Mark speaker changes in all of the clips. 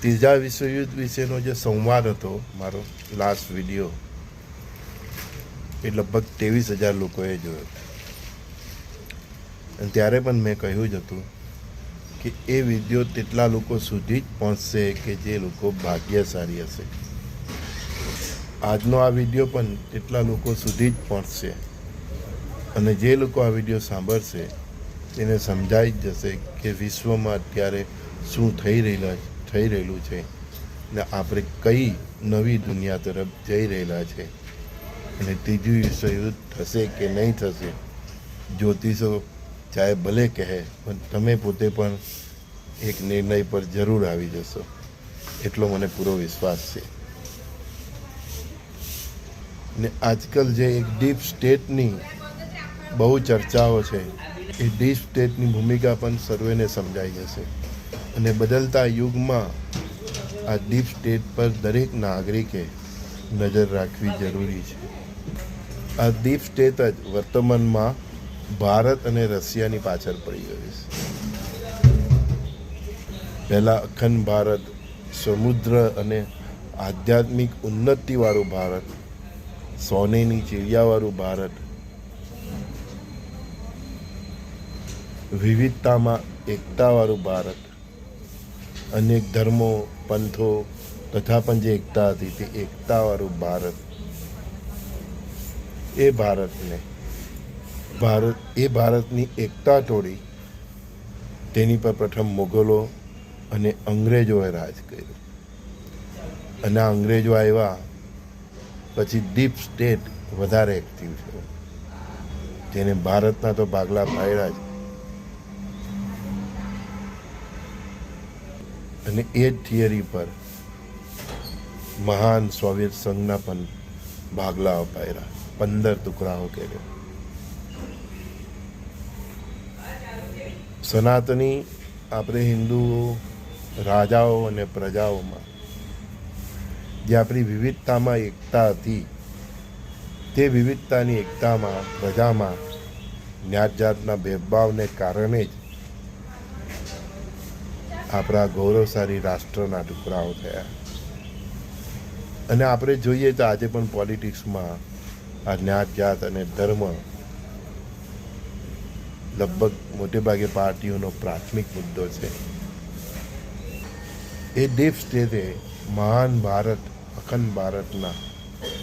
Speaker 1: ત્રીજા વિશ્વયુદ્ધ વિશેનો જે સંવાદ હતો મારો લાસ્ટ વીડિયો એ લગભગ ત્રેવીસ હજાર લોકોએ જોયો. અને ત્યારે પણ મેં કહ્યું જ હતું કે એ વીડિયો તેટલા લોકો સુધી જ પહોંચશે કે જે લોકો ભાગ્યશાળી હશે. આજનો આ વીડિયો પણ તેટલા લોકો સુધી જ પહોંચશે. અને જે લોકો આ વીડિયો સાંભળશે, તેને સમજાઈ જશે કે વિશ્વમાં અત્યારે શું થઈ રહેલા થઈ રહેલું છે ને આપણે કઈ નવી દુનિયા તરફ જઈ રહેલા છે અને ત્રીજું વિશ્વયુદ્ધ થશે કે નહીં થશે? જ્યોતિષો ચાહે ભલે કહે, પણ તમે પોતે પણ એક નિર્ણય પર જરૂર આવી જશો. એટલો મને પૂરો વિશ્વાસ છે. ને આજકાલ જે એક ડીપ સ્ટેટની બહુ ચર્ચાઓ છે, એ ડીપ સ્ટેટની ભૂમિકા પણ સર્વેને સમજાઈ જશે. અને બદલતા યુગમાં આ ડીપ સ્ટેટ પર દરેક નાગરિકે નજર રાખવી જરૂરી છે. આ ડીપ સ્ટેટ જ વર્તમાનમાં ભારત અને રશિયાની પાછળ પડી ગયું છે. પહેલાં અખંડ ભારત, સમુદ્ર અને આધ્યાત્મિક ઉન્નતિવાળું ભારત, સોનેની ચીડિયાવાળું ભારત, વિવિધતામાં એકતાવાળું ભારત અનેક ધર્મો, પંથો તથા પણ જે એકતા હતી તે એકતાવાળું ભારત. એ ભારતને, ભારત, એ ભારતની એકતા તોડી તેની પર પ્રથમ મુગલો અને અંગ્રેજોએ રાજ કર્યું. અને અંગ્રેજો આવ્યા, પછી ડીપ સ્ટેટ વધારે એક્ટિવ થયો. જેને ભારતના તો ભાગલા પાડ્યા જ અને એ જ થિયરી પર મહાન સોવિયત સંઘના પણ ભાગલા અપાયેલા પંદર ટુકડાઓ કર્યો. સનાતની આપણે હિન્દુઓ રાજાઓ અને પ્રજાઓમાં જે આપણી વિવિધતામાં એકતા હતી, તે વિવિધતાની એકતામાં, પ્રજામાં જ્ઞાત જાતના ભેદભાવને કારણે જ આપણા ગૌરવશાળી રાષ્ટ્રના ટુકડાઓ થયા. અને આપણે જોઈએ તો આજે પણ પોલિટિક્સમાં આ જ્ઞાત, જાત અને ધર્મ લગભગ મોટેભાગે પાર્ટીઓનો પ્રાથમિક મુદ્દો છે. એ ડીપ સ્ટેટે મહાન ભારત, અખંડ ભારતના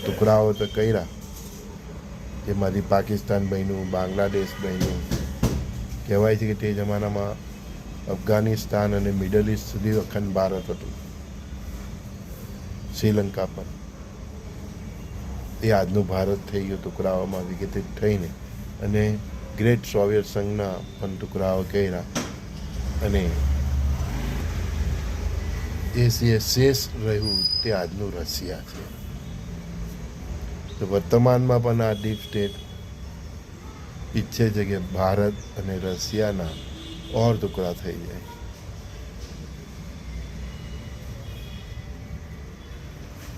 Speaker 1: ટુકડાઓ તો કર્યા. જેમાંથી પાકિસ્તાન બન્યું, બાંગ્લાદેશ બન્યું. કહેવાય છે કે તે જમાનામાં અફઘાનિસ્તાન અને મિડલ ઇસ્ટ સુધી અખંડ ભારત હતું. શ્રીલંકા પણ. એ આજનું ભારત થઈ ગયું ટુકડાઓમાં વિઘટિત થઈને અને ગ્રેટ સોવિયત સંઘના પણ ટુકડાઓ કર્યા. અને એ જે શેષ રહ્યું તે આજનું રશિયા છે. તો વર્તમાનમાં પણ આ ડીપ સ્ટેટ ઈચ્છે છે કે ભારત અને રશિયાના ઓર ટુકડા થઈ જાય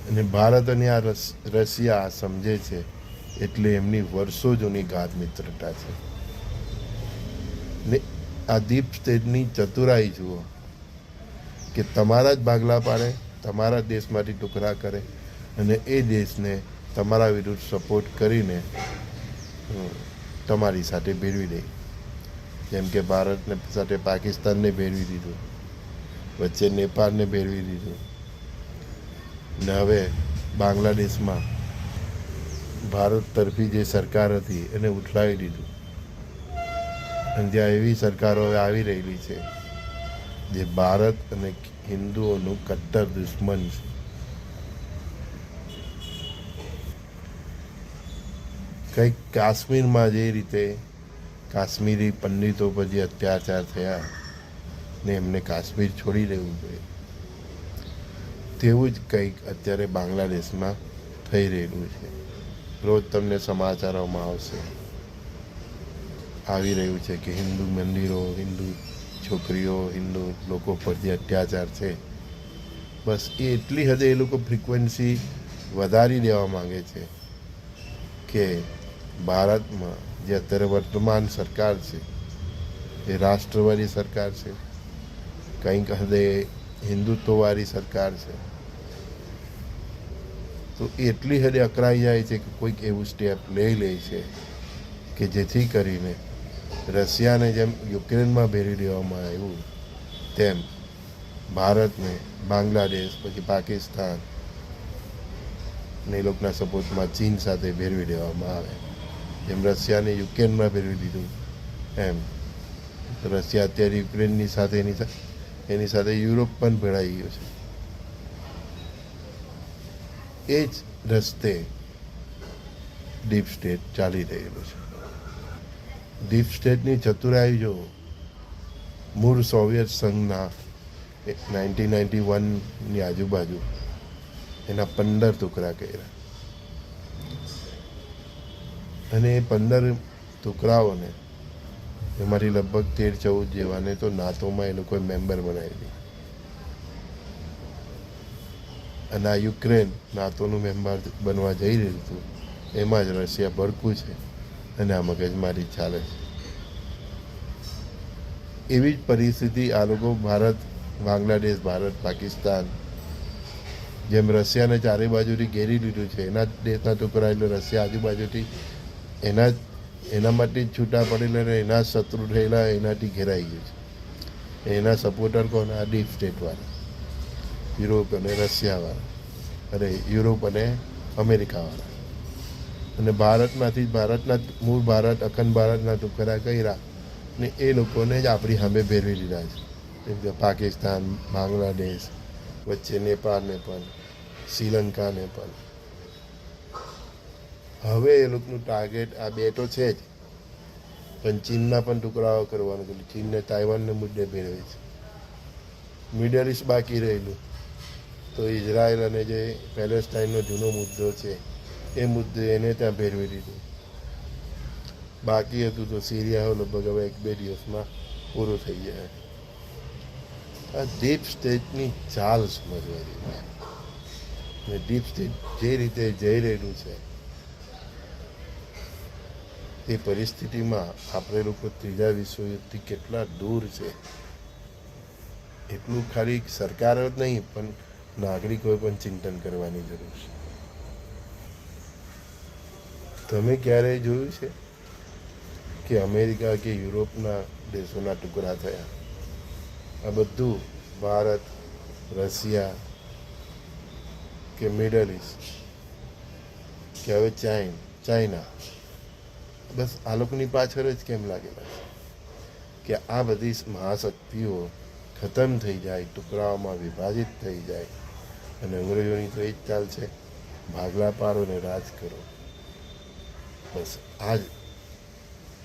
Speaker 1: અને ભારત અને આ રશિયા આ સમજે છે, એટલે એમની વર્ષો જૂની ગાઢ મિત્રતા છે. ને આ દીપ સ્ટેજની ચતુરાઈ જુઓ, કે તમારા જ ભાગલા પાડે, તમારા દેશમાંથી ટુકડા કરે, અને એ દેશને તમારા વિરુદ્ધ સપોર્ટ કરીને તમારી સાથે ભેળવી દે. જેમ કે ભારતને સાથે પાકિસ્તાનને ભેળવી દીધું, વચ્ચે નેપાળને ભેળવી દીધું ને હવે બાંગ્લાદેશમાં ભારત તરફી જે સરકાર હતી એને ઉઠલાવી દીધું. અને જ્યાં એવી સરકારો હવે આવી રહેલી છે જે ભારત અને હિન્દુઓનું કટ્ટર દુશ્મન છે. કંઈક કાશ્મીરમાં જે રીતે કાશ્મીરી પંડિતો પર જે અત્યાચાર થયા ને એમને કાશ્મીર છોડી દેવું જોઈએ તેવું જ કંઈક અત્યારે બાંગ્લાદેશમાં થઈ રહેલું છે. રોજ તમને સમાચારોમાં આવશે. આવી રહ્યું છે કે હિન્દુ મંદિરો, હિન્દુ છોકરીઓ, હિન્દુ લોકો પર જે અત્યાચાર છે, બસ એ એટલી હદે એ લોકો ફ્રિકવન્સી વધારી દેવા માગે છે કે ભારતમાં જે અત્યારે વર્તમાન સરકાર છે, એ રાષ્ટ્રવાદી સરકાર છે, કંઈક હદે હિન્દુત્વવાળી સરકાર છે, તો એટલી હદે અકળાઈ જાય છે કે કોઈક એવું સ્ટેપ લઈ લે છે કે જેથી કરીને રશિયાને જેમ યુક્રેનમાં ભેરી દેવામાં આવ્યું, તેમ ભારતને બાંગ્લાદેશ, પછી પાકિસ્તાન ને એ લોકોના સપોર્ટમાં ચીન સાથે ભેરવી દેવામાં આવે. જેમ રશિયાને યુક્રેનમાં ફેરવી દીધું. એમ. રશિયા અત્યારે યુક્રેનની સાથે, એની સાથે એની સાથે યુરોપ પણ ભેળાઈ ગયો છે. એ જ રસ્તે ડીપ સ્ટેટ ચાલી રહેલો છે. ડીપ સ્ટેટની ચતુરાઈ જો મૂળ સોવિયત સંઘના નાઇન્ટીન નાઇન્ટી વનની આજુબાજુ એના પંદર ટુકડા કર્યા. અને પંદર ટુકડાઓને, એમાંથી લગભગ તેર ચૌદ જેવાને તો નાતોમાં એ લોકોએ મેમ્બર બનાવી અને આ યુક્રેન નાતોનું મેમ્બર બનવા જઈ રહ્યું હતું, એમાં જ રશિયા ભડકું છે અને આ મગજમારી ચાલે છે. એવી જ પરિસ્થિતિ આ લોકો ભારત, બાંગ્લાદેશ, ભારત, પાકિસ્તાન, જેમ રશિયાને ચારે બાજુથી ઘેરી લીધું છે, એના દેશના ટુકડા એટલે રશિયા આજુબાજુથી એના એના માટે જ છૂટા પડેલા અને એના શત્રુ થયેલા એનાથી ઘેરાઈ ગયું છે. એના સપોર્ટર કોણ? આ ડીપ સ્ટેટવાળા યુરોપ અને રશિયાવાળા અરે યુરોપ અને અમેરિકાવાળા અને ભારતમાંથી ભારતના મૂળ ભારત, અખંડ ભારતના ટુકડા કર્યા ને એ લોકોને જ આપણી સામે ભેરવી લીધા છે. જેમ કે પાકિસ્તાન, બાંગ્લાદેશ, વચ્ચે નેપાળને પણ, શ્રીલંકાને પણ. હવે એ લોકોનું ટાર્ગેટ આ બે તો છે જ. પણ ચીનના પણ ટુકડાઓ કરવાનું કે ચીનને તાઇવાનને મુદ્દે ભેળવે છે. મિડલ ઇસ્ટ બાકી રહેલું. તો ઇઝરાયલ અને જે પેલેસ્ટાઇનનો જૂનો મુદ્દો છે, એ મુદ્દે એને ત્યાં ભેરવી દીધું. બાકી હતું તો સિરિયા લગભગ હવે એક બે દિવસમાં પૂરું થઈ જાય. આ ડીપ સ્ટેટની ચાલ સમજવા જેવી. છે ને ડીપ સ્ટેટ જે રીતે જઈ રહેલું છે તે પરિસ્થિતિમાં આપણે લોકો ત્રીજા વિશ્વયુદ્ધથી કેટલા દૂર છે? એટલું ખાલી સરકાર જ નહીં, પણ નાગરિકોએ પણ ચિંતન કરવાની જરૂર છે. તમે ક્યારેય જોયું છે કે અમેરિકા કે યુરોપના દેશોના ટુકડા થયા? આ બધું ભારત, રશિયા કે મિડલ ઇસ્ટ કે હવે ચાઇન, ચાઇના? બસ આ લોકોની પાછળ જ કેમ લાગેલા છે કે આ બધી મહાશક્તિઓ ખતમ થઈ જાય, ટુકડાઓમાં વિભાજિત થઈ જાય અને અંગ્રેજોની તો એ જ ચાલ છે, ભાગલા પાડો ને રાજ કરો. બસ આ જ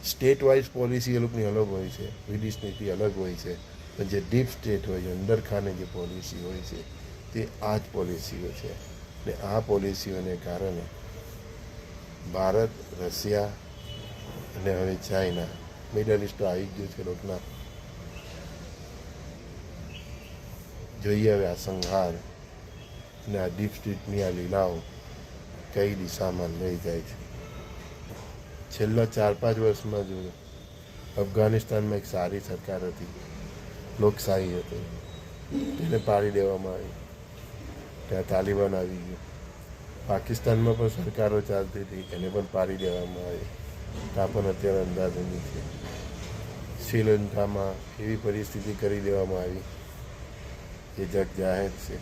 Speaker 1: સ્ટેટ વાઇઝ પોલિસી એ લોકોની અલગ હોય છે, વિદેશ નીતિ અલગ હોય છે, પણ જે ડીપ સ્ટેટ હોય છે અંદરખાને જે પોલિસી હોય છે, તે આ જ પોલિસીઓ છે. ને આ પોલિસીઓને કારણે ભારત, રશિયા અને હવે ચાઇના મિડલ તો આવી જ ગયું છે રોકના જોઈએ હવે આ સંહાર અને આ ડીપ સ્ટ્રીટની આ લીલાઓ કઈ દિશામાં લઈ જાય છે. છેલ્લા ચાર પાંચ વર્ષમાં જોયું અફઘાનિસ્તાનમાં એક સારી સરકાર હતી, લોકશાહી હતી, તેને પાડી દેવામાં આવી. ત્યાં તાલિબાન આવી ગયું. પાકિસ્તાનમાં પણ સરકારો ચાલતી હતી એને પણ પાડી દેવામાં આવી. પણ અત્યારે અંધાધૂંધી છે. શ્રીલંકામાં એવી પરિસ્થિતિ કરી દેવામાં આવી જે જગ જાહેર છે.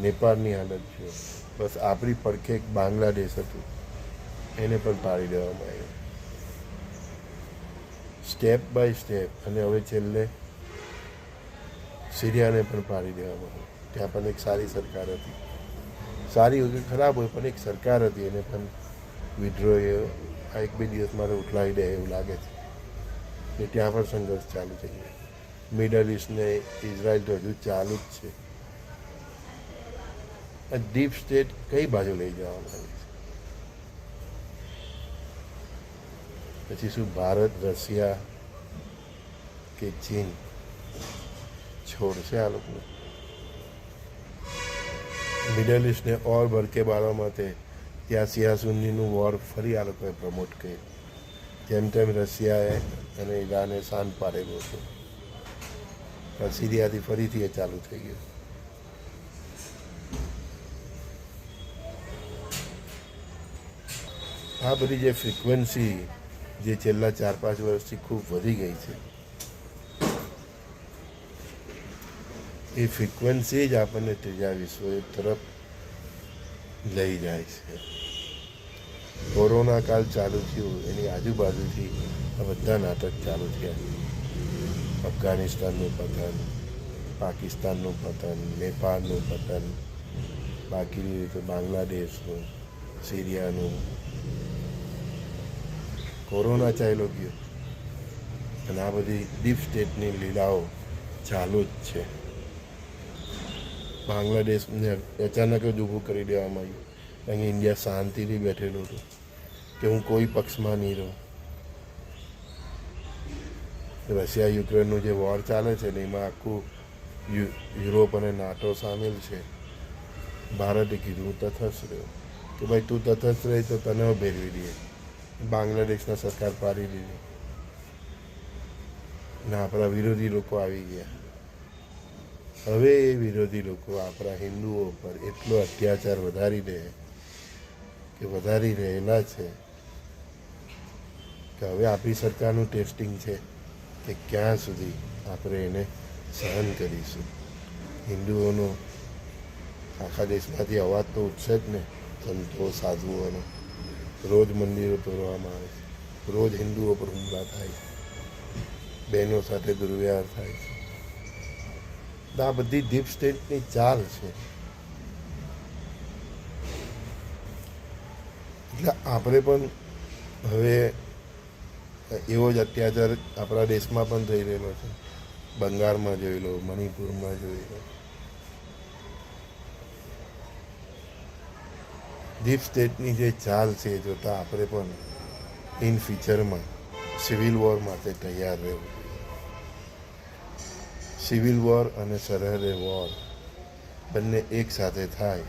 Speaker 1: નેપાળની હાલત છે. બસ આપણી પડખે એક બાંગ્લાદેશ હતું. એને પણ પાડી દેવામાં આવ્યું. સ્ટેપ બાય સ્ટેપ અને હવે છેલ્લે સિરિયાને પણ પાડી દેવામાં આવ્યું. ત્યાં પણ એક સારી સરકાર હતી. સારી હોય કે ખરાબ હોય, પણ એક સરકાર હતી. એને પણ એ આ એક બે દિવસ મારે ઉઠલાવી દે એવું લાગે છે. કે ત્યાં પણ સંઘર્ષ ચાલુ થઈ ગયો. મિડલ ઇસ્ટ ને ઇઝરાયલ તો હજુ ચાલુ જ છે. આ ડીપ સ્ટેટ કઈ બાજુ લઈ જવામાં માંગે છે? પછી શું ભારત, રશિયા કે ચીન? છોડશે આ લોકોને? મિડલ ઇસ્ટને ઓર ભરકે બાળવા માટે ત્યાં સિયાસુન્નીનું વોર ફરી આ લોકોએ પ્રમોટ કર્યું જેમ તેમ રશિયાએ અને ઈરાને શાંત પાડેલો હતો. પણ સિરિયાથી ફરીથી એ ચાલુ થઈ ગયું. આ બધી જે ફ્રિકવન્સી જે છેલ્લા ચાર પાંચ વર્ષથી ખૂબ વધી ગઈ છે, એ ફ્રિકવન્સી જ આપણને ત્રીજા વિશ્વયુદ્ધ તરફ લઈ જાય છે. કોરોના કાળ ચાલુ થયું, એની આજુબાજુથી આ બધા નાટક ચાલુ થયા. અફઘાનિસ્તાનનું પતન, પાકિસ્તાનનું પતન, નેપાળનું પતન, બાકી રીતે બાંગ્લાદેશનું, સિરિયાનું. કોરોના ચાલ્યો ગયો. અને આ બધી ડીપ સ્ટેટની લીલાઓ ચાલુ જ છે. બાંગ્લાદેશને અચાનક જ ઊભું કરી દેવામાં આવ્યું. અહીં ઇન્ડિયા શાંતિથી બેઠેલું હતું કે હું કોઈ પક્ષમાં નહીં રહું. રશિયા, યુક્રેનનું જે વોર ચાલે છે ને, એમાં આખું યુરોપ અને નાટો સામેલ છે. ભારતે કીધું હું તથસ્થ રહ્યો. કે ભાઈ, તું તથસ્થ રહી તો તને ભેરવી દઈએ. બાંગ્લાદેશના સરકાર પાડી દીધી. ને આપણા વિરોધી લોકો આવી ગયા. હવે એ વિરોધી લોકો આપણા હિન્દુઓ પર એટલો અત્યાચાર વધારી દે કે વધારી રહેલા છે કે હવે આપણી સરકારનું ટેસ્ટિંગ છે કે ક્યાં સુધી આપણે એને સહન કરીશું. હિન્દુઓનો આખા દેશમાંથી અવાજ તો ઉઠશે જ ને, સંતો, સાધુઓનો. રોજ મંદિરો તોડવામાં આવે છે. રોજ હિન્દુઓ પર હુમલા થાય છે. બહેનો સાથે દુર્વ્યવહાર થાય છે. આ બધી ડીપ સ્ટેટની ચાલ છે. એટલે આપણે પણ હવે એવો જ અત્યાચાર આપણા દેશમાં પણ થઈ રહેલો છે. બંગાળમાં જોઈ લો, મણિપુરમાં જોઈ લો. ડીપ સ્ટેટની જે ચાલ છે જોતાં આપણે પણ ઇન ફ્યુચરમાં સિવિલ વોર માટે તૈયાર રહેવું સિવિલ વોર અને સરહદે વોર બંને એક સાથે થાય.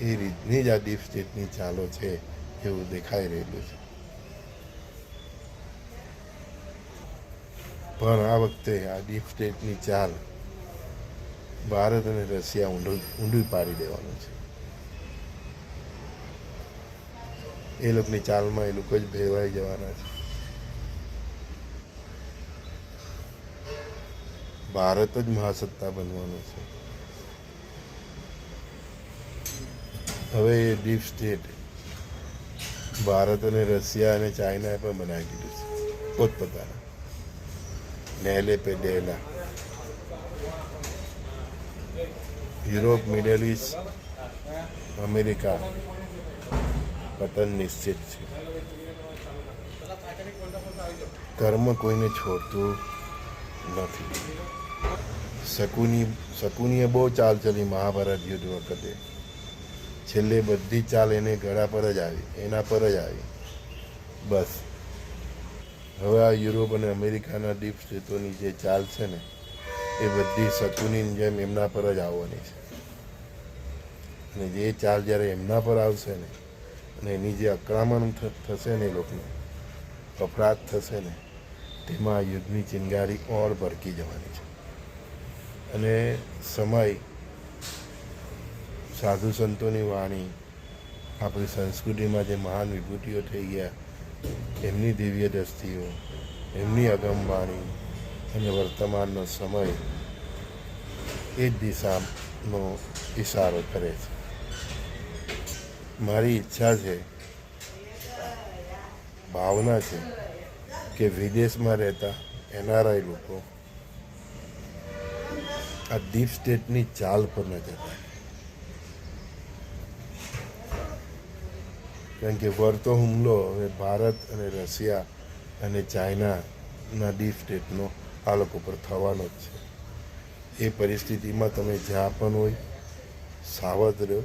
Speaker 1: એ રીતની જ આ ડીપ સ્ટેટની ચાલો છે એવું દેખાઈ રહેલું છે. પણ આ વખતે આ ડીપ સ્ટેટની ચાલ ભારત અને રશિયા ઊંડું ઊંડું પાડી દેવાનું છે. એ લોકોની ચાલમાં એ લોકો જ ભેરવાઈ જવાના છે. ભારત જ મહાસત્તા બનવાનું છે. હવે એ ડીપ સ્ટેટ ભારત અને રશિયા અને ચાઇનાએ પણ બનાવી દીધું છે, પોતપોતાના. નેલે પે ડેલા યુરોપ, મિડલ ઇસ્ટ અમેરિકા પતન નિશ્ચિત છે. કર્મ કોઈને છોડતું નથી. શકુની શકુનીએ બહુ ચાલ ચલી મહાભારત યુદ્ધ વખતે. છેલ્લે બધી ચાલ એને ગળા પર જ આવી, એના પર જ આવી. બસ. હવે આ યુરોપ અને અમેરિકાના ડીપ સ્ટેટોની જે ચાલ છે ને, એ બધી શકુનીની જેમ એમના પર જ આવવાની છે. અને જે ચાલ જ્યારે એમના પર આવશે ને, અને એની જે અકળામણ થશે ને એ લોકોને, અપરાધ થશે ને, તેમાં યુદ્ધની ચિનગારી ઓર ભડકી જવાની છે. અને સમય, સાધુ સંતોની વાણી, આપણી સંસ્કૃતિમાં જે મહાન વિભૂતિઓ થઈ ગયા, એમની દિવ્ય દ્રષ્ટિઓ એમની અગમ વાણી અને વર્તમાનનો સમય એ જ દિશાનો ઇશારો કરે છે. મારી ઈચ્છા છે, ભાવના છે કે વિદેશમાં રહેતા એનઆરઆઈ લોકો આ ડીપ સ્ટેટની ચાલ પર નજર રાખે. કારણ કે વળતો હુમલો હવે ભારત અને રશિયા અને ચાઇનાના ડીપ સ્ટેટનો આ લોકો પર થવાનો જ છે. એ પરિસ્થિતિમાં તમે જ્યાં પણ હોય, સાવધ રહો.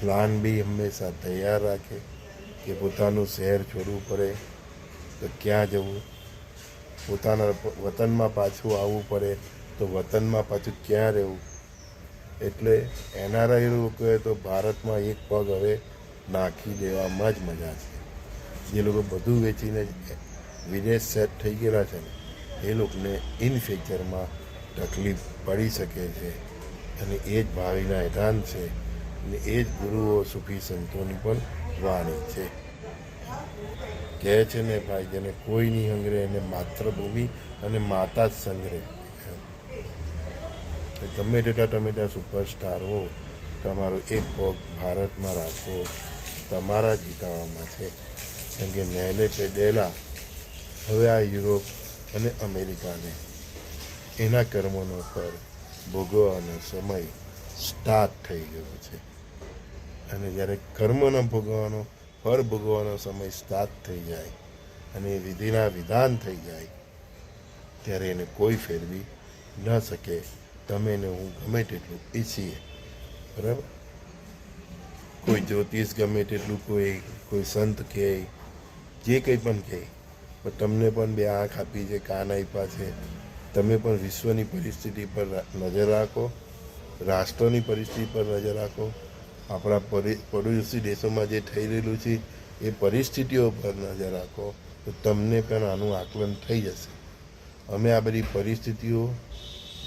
Speaker 1: પ્લાન બી હંમેશા તૈયાર રાખે કે પોતાનું શહેર છોડવું પડે તો ક્યાં જવું? પોતાના વતનમાં પાછું આવવું પડે તો વતનમાં પાછું ક્યાં રહેવું? એટલે એનઆરઆઈ લોકોએ તો ભારતમાં એક પગ હવે નાખી દેવામાં જ મજા છે. જે લોકો બધું વેચીને વિદેશ સેટ થઈ ગયેલા છે ને, એ લોકોને ઇન ફ્યુચરમાં તકલીફ પડી શકે છે. અને એ જ ભાવિના એધાન છે અને એ જ ગુરુઓ સુફી સંતોની પણ વાણી છે. કહે છે ને ભાઈ, જેને કોઈ નહીં હંગરે, એને માતૃભૂમિ અને માતા જ સંગ્રહ ગમે તેટલા તમે ત્યાં સુપરસ્ટાર હો, તમારો એક પગ ભારતમાં રાખો, તમારા જીતાવામાં છે. કેમ કે ન્યાયલે પેડેલા હવે આ યુરોપ અને અમેરિકાને એના કર્મોનો પર ભોગવવાનો સમય સ્ટાર્ટ થઈ ગયો છે. અને જ્યારે કર્મનો ભોગવવાનો ફળ ભોગવવાનો સમય સ્ટાર્ટ થઈ જાય અને એ વિધિના વિધાન થઈ જાય, ત્યારે એને કોઈ ફેરવી ન શકે. તમે ને હું ગમે તેટલું ઈચ્છીએ બરાબર? કોઈ જ્યોતિષ ગમે તેટલું, કોઈ કોઈ સંત કહે, જે કંઈ પણ કહે. પણ તમને પણ બે આંખ આપી છે, કાન આપ્યા છે. તમે પણ વિશ્વની પરિસ્થિતિ પર નજર રાખો. રાષ્ટ્રની પરિસ્થિતિ પર નજર રાખો. આપણા પડોશી દેશોમાં જે થઈ રહેલું છે, એ પરિસ્થિતિઓ પર નજર રાખો. તો તમને પણ આનું આકલન થઈ જશે. અમે આ બધી પરિસ્થિતિઓ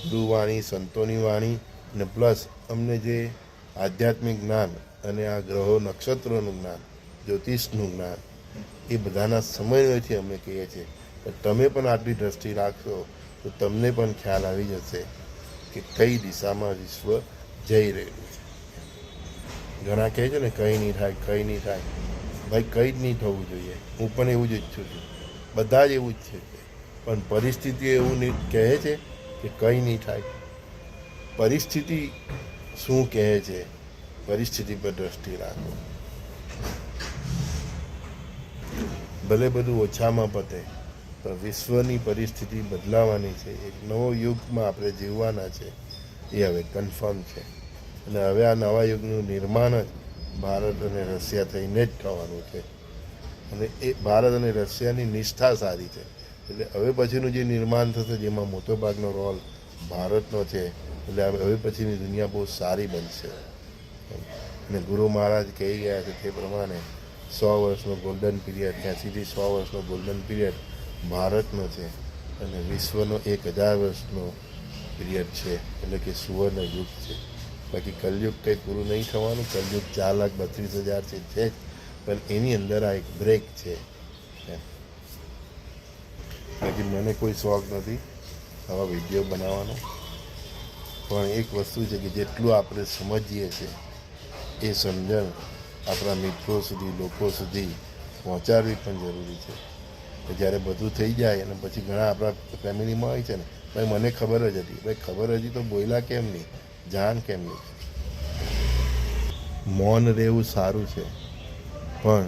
Speaker 1: ગુરુવાણી સંતોની વાણી અને પ્લસ અમને જે આધ્યાત્મિક જ્ઞાન અને આ ગ્રહો નક્ષત્રોનું જ્ઞાન, જ્યોતિષનું જ્ઞાન, એ બધાના સમન્વયથી અમે કહીએ છીએ. તો તમે પણ આટલી દ્રષ્ટિ રાખશો, તો તમને પણ ખ્યાલ આવી જશે કે કઈ દિશામાં વિશ્વ જઈ રહ્યું છે. ઘણા કહે છે ને, કંઈ નહીં થાય, કંઈ નહીં થાય. ભાઈ, કંઈ જ નહીં થવું જોઈએ. હું પણ એવું જ ઈચ્છું છું. બધા જ એવું જ છે. પણ પરિસ્થિતિ એવું કહે છે કે કંઈ નહીં થાય. પરિસ્થિતિ શું કહે છે? પરિસ્થિતિ પર દ્રષ્ટિ રાખો. ભલે બધું ઓછામાં પતે, પણ વિશ્વની પરિસ્થિતિ બદલાવાની છે. એક નવો યુગમાં આપણે જીવવાના છે. એ હવે કન્ફર્મ છે. અને હવે આ નવા યુગનું નિર્માણ જ ભારત અને રશિયા થઈને જ થવાનું છે. અને એ ભારત અને રશિયાની નિષ્ઠા સારી છે. એટલે હવે પછીનું જે નિર્માણ થશે, જેમાં મોટો ભાગનો રોલ ભારતનો છે, એટલે હવે પછીની દુનિયા બહુ સારી બનશે અને ગુરુ મહારાજ કહી ગયા છે તે પ્રમાણે સો વર્ષનો ગોલ્ડન પીરિયડ ત્યાંથી સો વર્ષનો ગોલ્ડન પીરિયડ ભારતનો છે અને વિશ્વનો એક હજાર વર્ષનો પીરિયડ છે, એટલે કે સુવર્ણ યુગ છે બાકી કલયુગ કંઈ પૂરું નહીં થવાનું, કલયુગ ચાર લાખ બત્રીસ હજાર છે જ, પણ એની અંદર આ એક બ્રેક છે. બાકી મને કોઈ શોખ નથી આવા વીડિયો બનાવવાનો. પણ એક વસ્તુ છે કે જેટલું આપણે સમજીએ છીએ એ સમજણ આપણા મિત્રો સુધી, લોકો સુધી પહોંચાડવી પણ જરૂરી છે. જ્યારે બધું થઈ જાય અને પછી ઘણા આપણા ફેમિલીમાં હોય છે ને, ભાઈ મને ખબર જ હતી. ભાઈ ખબર હતી તો બોયલા કેમ નહીં? જાણ કેમ નહીં? મૌન રહેવું સારું છે. પણ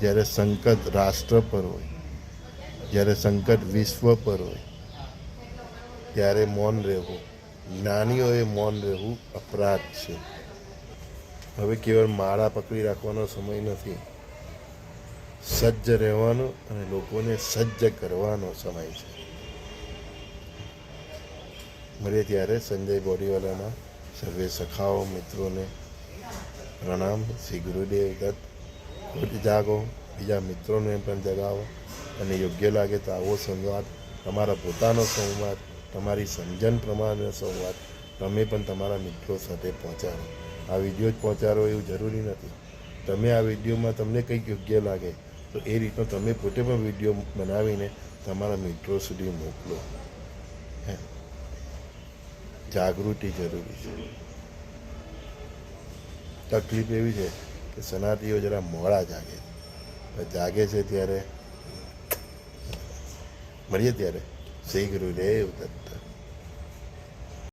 Speaker 1: જ્યારે સંકટ રાષ્ટ્ર પર હોય જ્યારે સંકટ વિશ્વ પર હોય, ત્યારે મૌન રહેવું. જ્ઞાનીઓએ મૌન રહેવું અપરાધ છે. હવે કેવળ માળા પકડી રાખવાનો સમય નથી. સજ્જ રહેવાનો અને લોકોને સજ્જ કરવાનો સમય છે. મળીએ ત્યારે સંજય બોડીવાલાના સર્વે સખાઓ, મિત્રોને પ્રણામ. શ્રી ગુરુદેવ દત્ત જાગો. બીજા મિત્રોને પણ જગાવો. અને યોગ્ય લાગે તો આવો સંવાદ, તમારા પોતાનો સંવાદ, તમારી સમજણ પ્રમાણેનો સંવાદ, તમે પણ તમારા મિત્રો સાથે પહોંચાડો. આ વીડિયો જ પહોંચાડો એવું જરૂરી નથી. તમે આ વિડીયોમાં તમને કંઈક યોગ્ય લાગે, તો એ રીતનો તમે પોતે પણ વીડિયો બનાવીને તમારા મિત્રો સુધી મોકલો. હે? જાગૃતિ જરૂરી છે. તકલીફ એવી છે કે સનાતીઓ જરા મોડા જાગે. જાગે છે ત્યારે મળીએ ત્યારે શ્રી ગુરુદેવ દત્ત